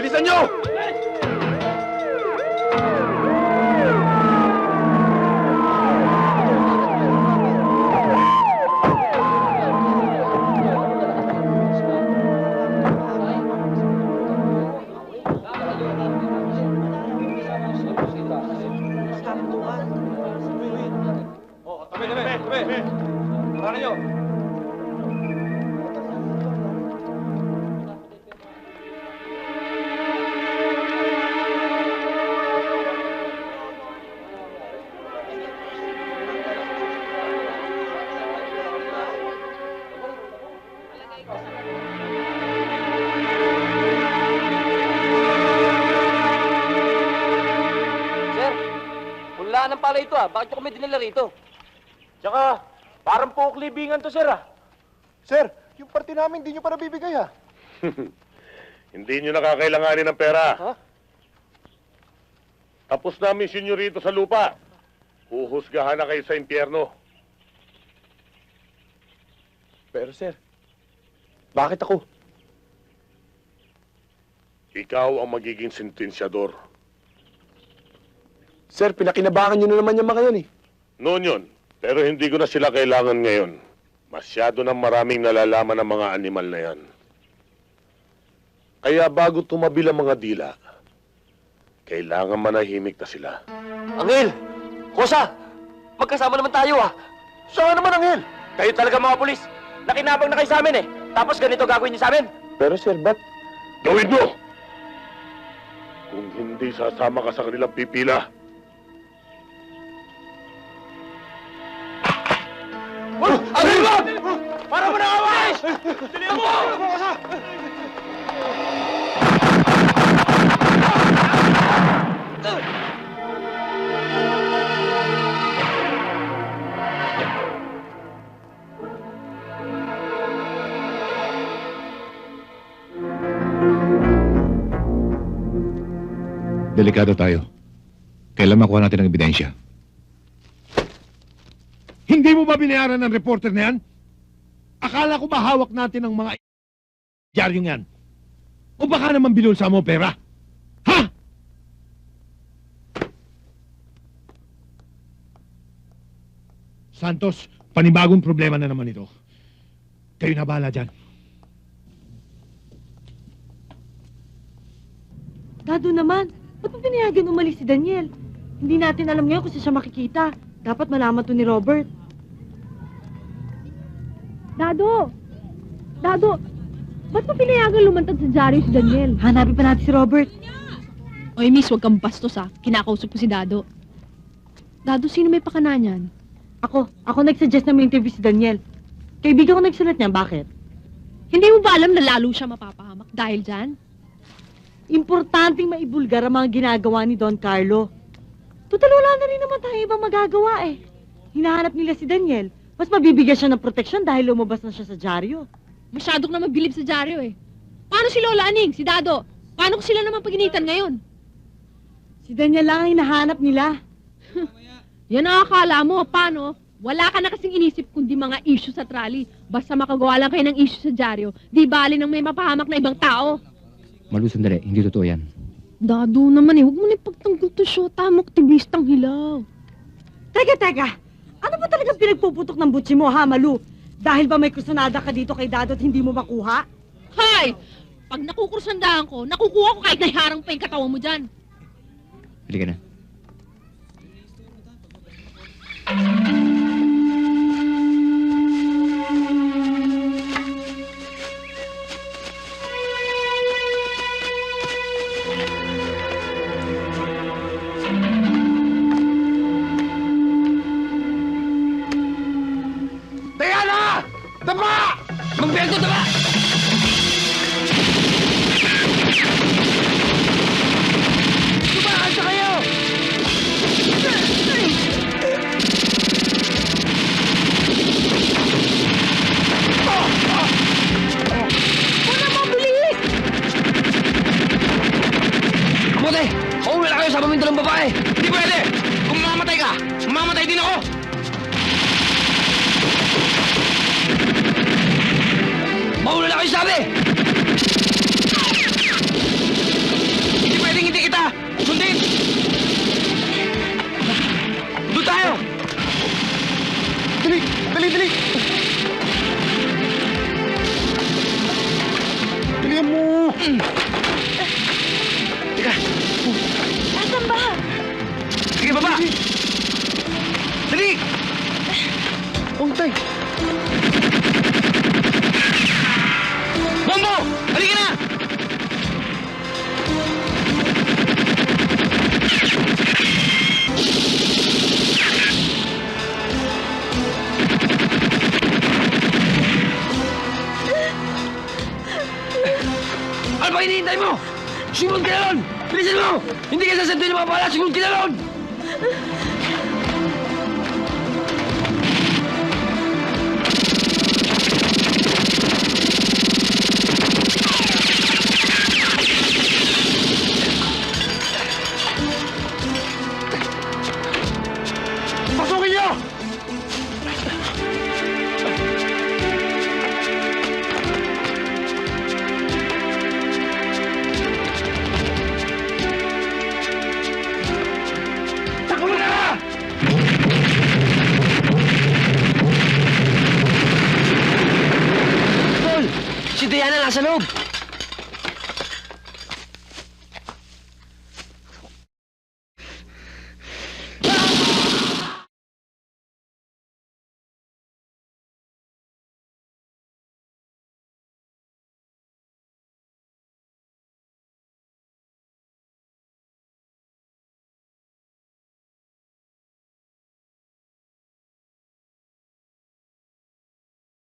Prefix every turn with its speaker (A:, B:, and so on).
A: Bilisan nyo! Oh, tabi.
B: Pala ito ah. Bakit nyo kami dinala rito?
A: Tsaka, parang po libingan to, sir, ah.
C: Sir, yung party namin, hindi nyo pa nabibigay ah.
D: Hindi nyo nakakailanganin ng pera.
B: Ha?
D: Tapos namin sinyo rito sa lupa. Huhusgahan na kayo sa impyerno.
A: Pero, sir, bakit ako?
D: Ikaw ang magiging sentensyador.
A: Sir, pinakinabangan nyo na naman yung mga yun, eh.
D: Noon yun, pero hindi ko na sila kailangan ngayon. Masyado na maraming nalalaman ng mga animal na yan. Kaya bago tumabi ang mga dila, kailangan manahimik na sila.
B: Angel! Kosa! Magkasama naman tayo ah.
A: Saan naman, Angel?
B: Kayo talaga mga pulis. Nakinabang na kayo sa amin eh. Tapos ganito gagawin niyo sa amin.
A: Pero, sir, ba't?
D: Gawin mo! Kung hindi sasama ka sa kanilang pipila,
A: mo!
E: Delikado tayo. Kailan makuha natin ang ebidensya? Hindi mo ba binayaran ng reporter na yan? Akala ko ba hawak natin ang mga diaryong yan? O baka naman binulsa mo pera? Ha? Santos, panibagong problema na naman ito. Kayo na bahala dyan.
F: Dado naman, ba't mo pinayagan umalis si Daniel? Hindi natin alam ngayon kung siya makikita. Dapat malaman to ni Robert.
G: Dado! Dado! Ba't mo pinayagan lumantad sa dyaryo si Daniel?
F: Hanapin pa natin si Robert.
G: Oy, miss, huwag kang bastos ah. Kinakausap ko si Dado. Dado, sino may pakana niyan?
F: Ako, ako nagsuggest na may interview si Daniel. Kaibigan ko nagsulat niya, bakit?
G: Hindi mo ba alam na lalo siya mapapahamak dahil dyan?
F: Importanteng maibulgar ang mga ginagawa ni Don Carlo. Total wala na rin naman tayo ibang magagawa eh. Hinahanap nila si Daniel. Mas mabibigyan siya ng proteksyon dahil lumabas na siya sa dyaryo.
G: Masyado ka na magbilib sa dyaryo eh. Paano si Lola Aning, si Dado? Paano ko sila naman paginitan ngayon?
F: Si Daniel lang ang hinahanap nila.
G: Yan ang akala mo, paano? Wala ka na kasing inisip kundi mga issue sa trolley. Basta makagawa lang kayo ng issue sa dyaryo, di bali nang may mapahamak na ibang tao.
H: Malu, sandali. Hindi totoo yan.
G: Dado naman eh, huwag mo na ipagtanggol to Shota, aktivistang hilaw.
F: Teka, teka. Ano ba talagang pinagpuputok ng butsi mo, ha, Malu? Dahil ba may kusunada ka dito kay Dado at hindi mo makuha?
G: Hay! Pag nakukursandahan ko, nakukuha ko kahit nahiharang pa yung katawan mo dyan.
H: Halika na.
A: Magbelto, dapa! Tumakas na kayo!
B: Kamote! Kauwi na kayo sa paminto ng babae! Hindi pwede! Kung mamamatay ka, mamamatay din ako! Mauna na kayo sabi! Sumunod ka na ron! Bilisan mo! Hindi ka sasantuin ng mga bala! Sumunod ka! Si Diana nasa loob!